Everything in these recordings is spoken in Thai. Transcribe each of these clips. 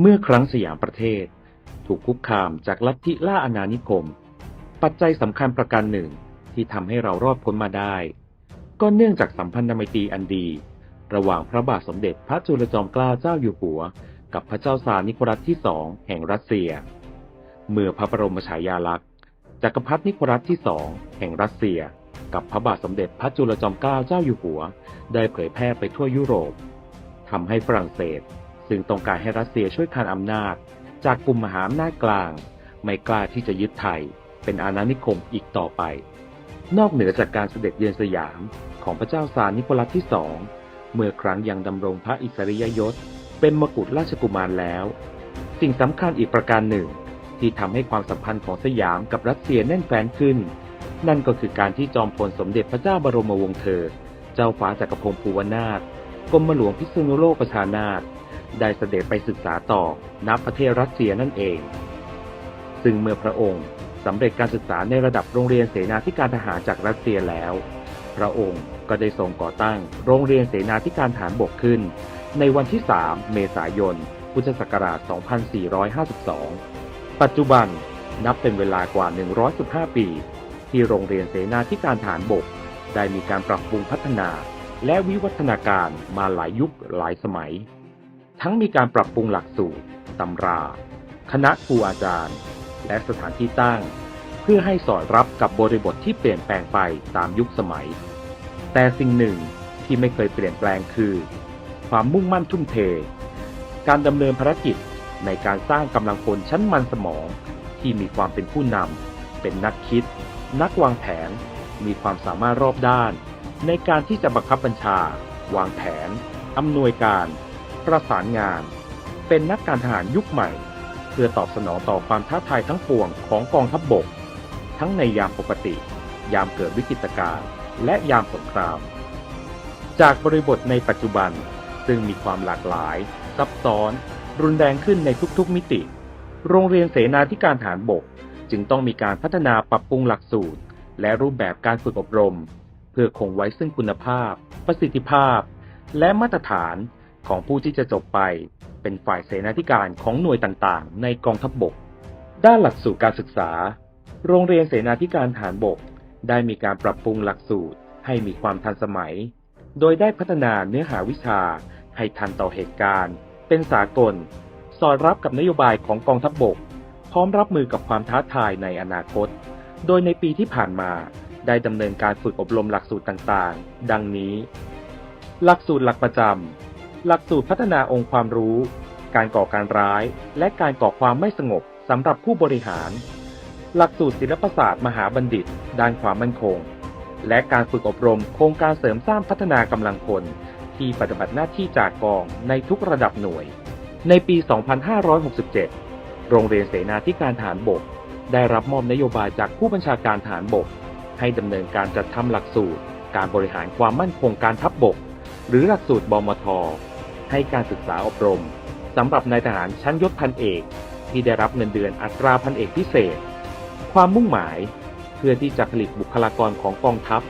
เมื่อครั้งสยามประเทศ ถูกคุกคามจากลัทธิล่าอาณานิคม ปัจจัยสำคัญประการหนึ่งที่ทำให้เรารอดพ้นมาได้ ก็เนื่องจากสัมพันธไมตรีอันดี ระหว่างพระบาทสมเด็จพระจุลจอมเกล้าเจ้าอยู่หัว กับพระเจ้าซานิโคลัสที่สองแห่งรัสเซีย เมื่อพระบรมฉายาลักษณ์จักรพรรดินิโคลัสที่สองแห่งรัสเซีย กับพระบาทสมเด็จพระจุลจอมเกล้าเจ้าอยู่หัว ได้เผยแพร่ไปทั่วยุโรปทำให้ฝรั่งเศส ซึ่งต้องการให้รัสเซียช่วยคานอำนาจ จากกลุ่มมหาอำนาจกลาง ไม่กล้าที่จะยึดไทย เป็นอาณานิคมอีกต่อไป นอกเหนือจากการเสด็จเยือนสยามของพระเจ้าซาร์นิโคลัสที่สองเมื่อครั้งยังดำรงพระอิสริยยศ เป็นมกุฎราชกุมารแล้ว สิ่งสำคัญอีกประการหนึ่ง ที่ทำให้ความสัมพันธ์ของสยามกับรัสเซียแน่นแฟ้นขึ้น นั่นก็คือการที่จอมพลสมเด็จพระเจ้าบรมวงศ์เธอ เจ้าฟ้าจักรพงศ์ภูวนาถกรมหลวงพิษณุโลกประชานาถ ได้เสด็จไปศึกษาต่อณประเทศรัสเซียนั่นเอง ซึ่งเมื่อพระองค์สำเร็จการศึกษาในระดับโรงเรียนเสนาธิการทหารจากรัสเซียแล้ว พระองค์ก็ได้ทรงก่อตั้งโรงเรียนเสนาธิการทหารบกขึ้น ในวันที่ 3 เมษายน พุทธศักราช 2452 ปัจจุบันนับเป็นเวลากว่า 115 ปี ที่โรงเรียนเสนาธิการทหารบก ได้มีการปรับปรุงพัฒนา และวิวัฒนาการมาหลายยุคหลายสมัย ทั้งมีการปรับปรุงหลักสูตรตำรา คณะครูอาจารย์ และสถานที่ตั้ง เพื่อให้สอดรับกับบริบทที่เปลี่ยนแปลงไปตามยุคสมัย แต่สิ่งหนึ่งที่ไม่เคยเปลี่ยนแปลงคือ ความมุ่งมั่นทุ่มเท การดำเนินภารกิจในการสร้างกำลังพลชั้นมันสมอง ที่มีความเป็นผู้นำเป็นนักคิด นักวางแผน มีความสามารถรอบด้าน ในการที่จะบังคับบัญชา วางแผนอำนวยการ ประสานงาน เป็นนักการทหารยุคใหม่ เพื่อตอบสนองต่อความท้าทายทั้งปวงของกองทัพบบก ทั้งในยามปกติ ยามเกิดวิกฤตการณ์และยามสงคราม จากบริบทในปัจจุบันซึ่งมีความหลากหลาย ซับซ้อน รุนแรงขึ้นในทุกๆมิติ โรงเรียนเสนาธิการฐานบก จึงต้องมีการพัฒนาปรับปรุงหลักสูตร และรูปแบบการฝึกอบรม เพื่อคงไว้ซึ่งคุณภาพ ประสิทธิภาพ และมาตรฐาน ของผู้ที่จะจบไป เป็นฝ่ายเสนาธิการของหน่วยต่างๆ ในกองทัพบบก ด้านหลักสูตรการศึกษา โรงเรียนเสนาธิการฐานบก ได้มีการปรับปรุงหลักสูตรให้มีความทันสมัย โดยได้พัฒนาเนื้อหาวิชาให้ทันต่อเหตุการณ์ เป็นสากล สอดรับกับนโยบายของกองทัพบบก พร้อมรับมือกับความท้าทายในอนาคต โดยในปีที่ผ่านมาได้ดำเนินการฝึกอบรมหลักสูตรต่างๆ ดังนี้ หลักสูตรหลักประจำ หลักสูตรพัฒนาองค์ความรู้ การก่อการร้าย และการก่อความไม่สงบสำหรับผู้บริหาร หลักสูตรศิลปศาสตร์มหาบัณฑิต ด้านความมั่นคง และการฝึกอบรมโครงการเสริมสร้างพัฒนากำลังพลที่ปฏิบัติหน้าที่จากกองในทุกระดับหน่วย ในปี 2567 โรงเรียนเสนาธิการฐานบก ได้รับมอบนโยบายจากผู้บัญชาการฐานบก ให้ดำเนินการจัดทำหลักสูตร การบริหารความมั่นคงการทัพบบก หรือหลักสูตรบมท ให้การศึกษาอบรมสำหรับนายทหารชั้นยศพันเอก ที่ได้รับเงินเดือนอัตราพันเอกพิเศษ ความมุ่งหมายเพื่อที่จะผลิตบุคลากรของกองทัพ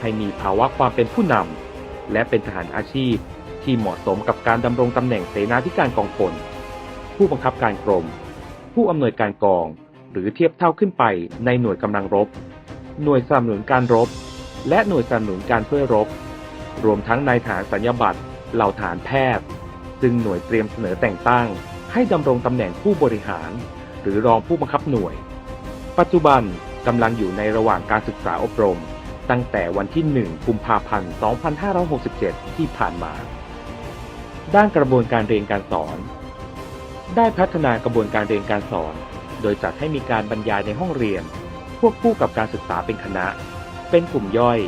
ให้มีภาวะความเป็นผู้นำและเป็นทหารอาชีพที่เหมาะสมกับการดำรงตำแหน่งเสนาธิการกองพล ผู้บังคับการกรม ผู้อำนวยการกอง หรือเทียบเท่าขึ้นไปในหน่วยกำลังรบ หน่วยสนับสนุนการรบ และหน่วยสนับสนุนการช่วยรบ รวมทั้งนายทหารสัญญาบัตรเหล่าฐานแพทย์ ซึ่งหน่วยเตรียมเสนอแต่งตั้ง ให้ดำรงตำแหน่งผู้บริหาร หรือรองผู้บังคับหน่วย ปัจจุบันกำลังอยู่ในระหว่างการศึกษาอบรม ตั้งแต่วันที่ 1 กุมภาพันธ์ 2567 ที่ผ่านมา ด้านกระบวนการเรียนการสอน ได้พัฒนากระบวนการเรียนการสอน โดยจัดให้มีการบรรยายในห้องเรียนควบคู่กับการศึกษาเป็นคณะ เป็นกลุ่มย่อย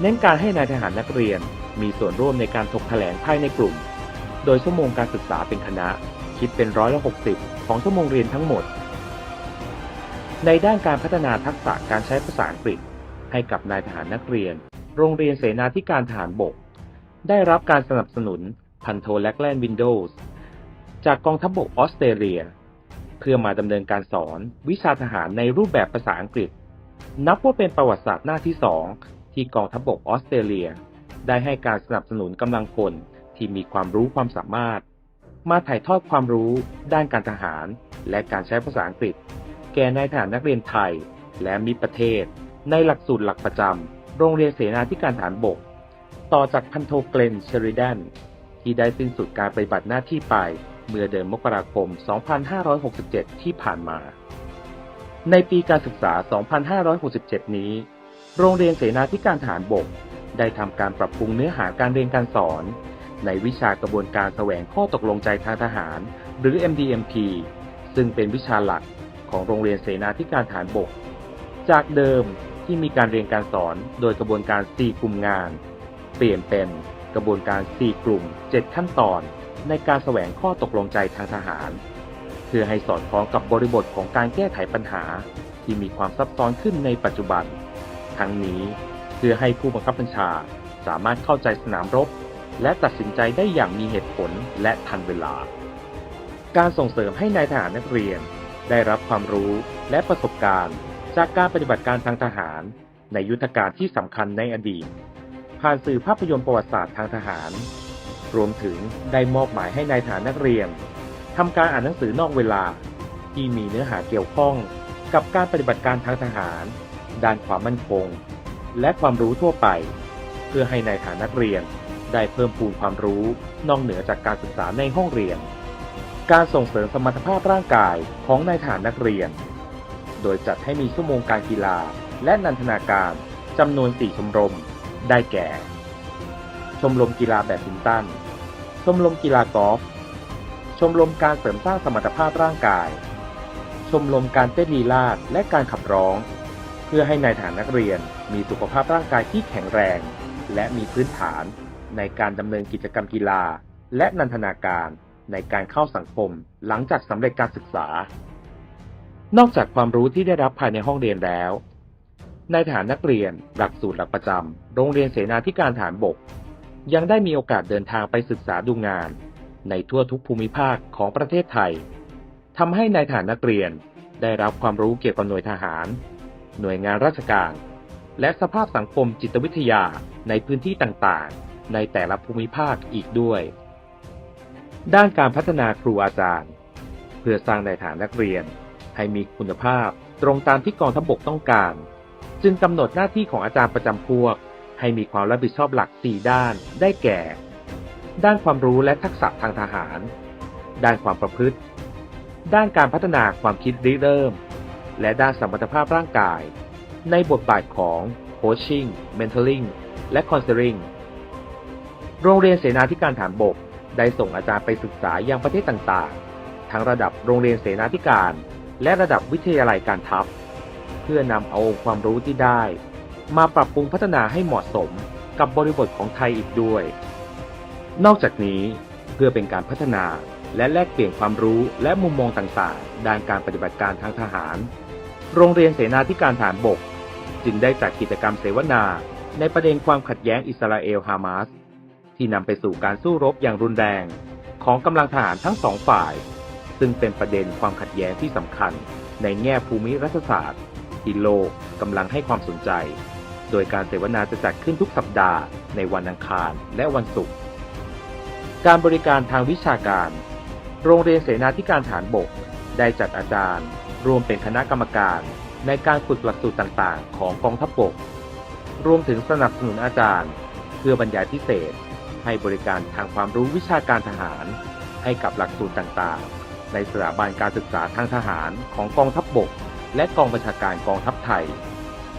เน้นการให้นายทหารนักเรียน มีส่วนร่วมในการถกแถลงภายในกลุ่ม โดยชั่วโมงการศึกษาเป็นคณะ คิดเป็นร้อยละ60 ของชั่วโมงเรียนทั้งหมด ในด้านการพัฒนาทักษะการใช้ภาษาอังกฤษ ให้กับนายทหารนักเรียน โรงเรียนเสนาธิการทหารบก ได้รับการสนับสนุนพันโทแลกแลนด์วินโดว์จากกองทัพบบกออสเตรเลีย เพื่อมาดำเนินการสอนวิชาทหารในรูปแบบภาษาอังกฤษ นับว่าเป็นประวัติศาสตร์หน้าที่สอง ที่กองทัพบบกออสเตรเลีย ได้ให้การสนับสนุนกำลังพลที่มีความรู้ความสามารถ มาถ่ายทอดความรู้ด้านการทหาร และการใช้ภาษาอังกฤษ แก่นายทหารนักเรียนไทย และมิตรประเทศ ในหลักสูตรหลักประจำโรงเรียนเสนาธิการทหารบก ต่อจากพันโทเกรนเชริแดนที่ได้สิ้นสุดการปฏิบัติหน้าที่ไปเมื่อเดือนมกราคม 2567 ที่ผ่านมา ในปีการศึกษา 2567 นี้ โรงเรียนเสนาธิการทหารบก ได้ทำการปรับปรุงเนื้อหาการเรียนการสอน ในวิชากระบวนการแสวงข้อตกลงใจทางทหาร หรือ MDMP ซึ่งเป็นวิชาหลักของโรงเรียนเสนาธิการทหารบก จากเดิมที่มีการเรียนการสอนโดยกระบวนการ 4 กลุ่มงาน เปลี่ยนเป็นกระบวนการ 4 กลุ่ม 7 ขั้นตอนในการแสวงข้อตกลงใจทางทหาร เพื่อให้สอดคล้องกับบริบทของการแก้ไขปัญหาที่มีความซับซ้อนขึ้นในปัจจุบัน ทั้งนี้ เพื่อให้ผู้บังคับบัญชาสามารถเข้าใจสนามรบ และตัดสินใจได้อย่างมีเหตุผลและทันเวลา การส่งเสริมให้นายทหารนักเรียน ได้รับความรู้และประสบการณ์ จากการปฏิบัติการทางทหาร ในยุทธการที่สำคัญในอดีต ผ่านสื่อภาพยนตร์ประวัติศาสตร์ทางทหาร รวมถึงได้มอบหมายให้นายทหารนักเรียนทำการอ่านหนังสือนอกเวลาที่มีเนื้อหาเกี่ยวข้องกับการปฏิบัติการทางทหาร ด้านความมั่นคง และความรู้ทั่วไป เพื่อให้นายทหารนักเรียนได้เพิ่มพูนความรู้นอกเหนือจากการศึกษาในห้องเรียน การส่งเสริมสมรรถภาพร่างกายของนายทหารนักเรียน โดยจัดให้มีชั่วโมงการกีฬาและนันทนาการจำนวน 4 ชมรม ได้แก่ ชมรมกีฬาแบดมินตัน ชมรมกีฬากอล์ฟ ชมรมการเสริมสร้างสมรรถภาพร่างกาย ชมรมการเต้นลีลาดและการขับร้อง เพื่อให้นายทหารนักเรียนมีสุขภาพร่างกายที่แข็งแรง และมีพื้นฐานในการดำเนินกิจกรรมกีฬา และนันทนาการในการเข้าสังคมหลังจากสำเร็จการศึกษา นอกจากความรู้ที่ได้รับภายในห้องเรียนแล้วนายทหารนักเรียนหลักสูตรหลักประจำโรงเรียนเสนาธิการฐานบก ยังได้มีโอกาสเดินทางไปศึกษาดูงาน ในทั่วทุกภูมิภาคของประเทศไทยทำให้นายทหารนักเรียนได้รับความรู้เกี่ยวกับหน่วยทหาร หน่วยงานราชการ และสภาพสังคมจิตวิทยาในพื้นที่ต่างๆ ในแต่ละภูมิภาคอีกด้วย ด้านการพัฒนาครูอาจารย์ เพื่อสร้างในายทหารนักเรียน ให้มีคุณภาพตรงตามที่กองทัพบกต้องการ จึงกำหนดหน้าที่ของอาจารย์ประจำพวก ให้มีความรับผิดชอบหลัก 4 ด้านได้แก่ ด้านความรู้และทักษะทางทหาร ด้านความประพฤติ ด้านการพัฒนาความคิดริเริ่ม และด้านสมรรถภาพร่างกาย ในบทบาทของโคชชิ่งเมนเทอริงและคอนเซริงโรงเรียนเสนาธิการฐานบกได้ส่งอาจารย์ไปศึกษายังประเทศต่างๆ ทั้งระดับโรงเรียนเสนาธิการ และระดับวิทยาลัยการทัพ เพื่อนำเอาองค์ความรู้ที่ได้ มาปรับปรุงพัฒนาให้เหมาะสมกับบริบทของไทยอีกด้วย นอกจากนี้เพื่อเป็นการพัฒนาและแลกเปลี่ยนความรู้และมุมมองต่างๆ ด้านการปฏิบัติการทางทหาร โรงเรียนเสนาธิการฐานบก จึงได้จัดกิจกรรมเสวนา ในประเด็นความขัดแย้งอิสราเอลฮามาสที่นำไปสู่การสู้รบอย่างรุนแรง ของกำลังทหารทั้งสองฝ่าย ซึ่งเป็นประเด็นความขัดแย้งที่สำคัญ ในแง่ภูมิรัฐศาสตร์ ที่โลกกำลังให้ความสนใจ โดยการเสวนาจะจัดขึ้นทุกสัปดาห์ในวันอังคารและวันศุกร์การบริการทางวิชาการ โรงเรียนเสนาธิการฐานบก ได้จัดอาจารย์ รวมเป็นคณะกรรมการในการฝึกหลักสูตรต่างๆ ของกองทัพบก รวมถึงสนับสนุนอาจารย์ เพื่อบรรยายพิเศษ ให้บริการทางความรู้วิชาการทหาร ให้กับหลักสูตรต่างๆ ในสถาบันการศึกษาทางทหารของกองทัพบกและกองบัญชาการกองทัพไทย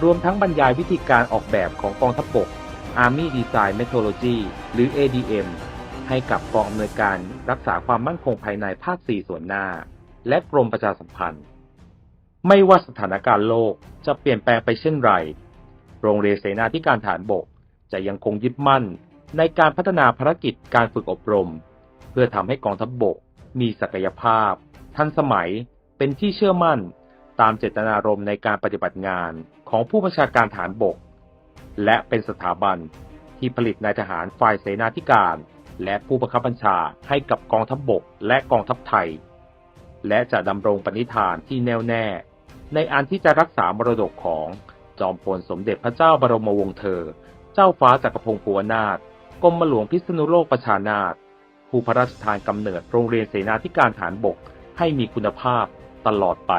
รวมทั้งบรรยายวิธีการออกแบบของกองทัพบก Army Design Methodology หรือ ADM ให้กับกองอำนวยการรักษาความมั่นคงภายในภาค 4 ส่วนหน้า และกรมประชาสัมพันธ์ ไม่ว่าสถานการณ์โลกจะเปลี่ยนแปลงไปเช่นไร โรงเรียนเสนาธิการฐานบก จะยังคงยึดมั่นในการพัฒนาภารกิจการฝึกอบรม เพื่อทำให้กองทัพบกมีศักยภาพ ทันสมัยเป็นที่เชื่อมั่นตามเจตนารมณ์ในการปฏิบัติงานของผู้บัญชาการฐานบก และเป็นสถาบันที่ผลิตนายทหารฝ่ายเสนาธิการ และผู้บังคับบัญชาให้กับกองทัพบบกและกองทัพไทย และจะดำรงปณิธานที่แน่วแน่ ในอันที่จะรักษามรดกของจอมพลสมเด็จพระเจ้าบรมวงศ์เธอ เจ้าฟ้าจักรพงศ์ภูวนาถกรมหลวงพิษณุโลกประชานาถผู้พระราชทานกำเนิดโรงเรียนเสนาธิการฐานบกให้มีคุณภาพตลอดไป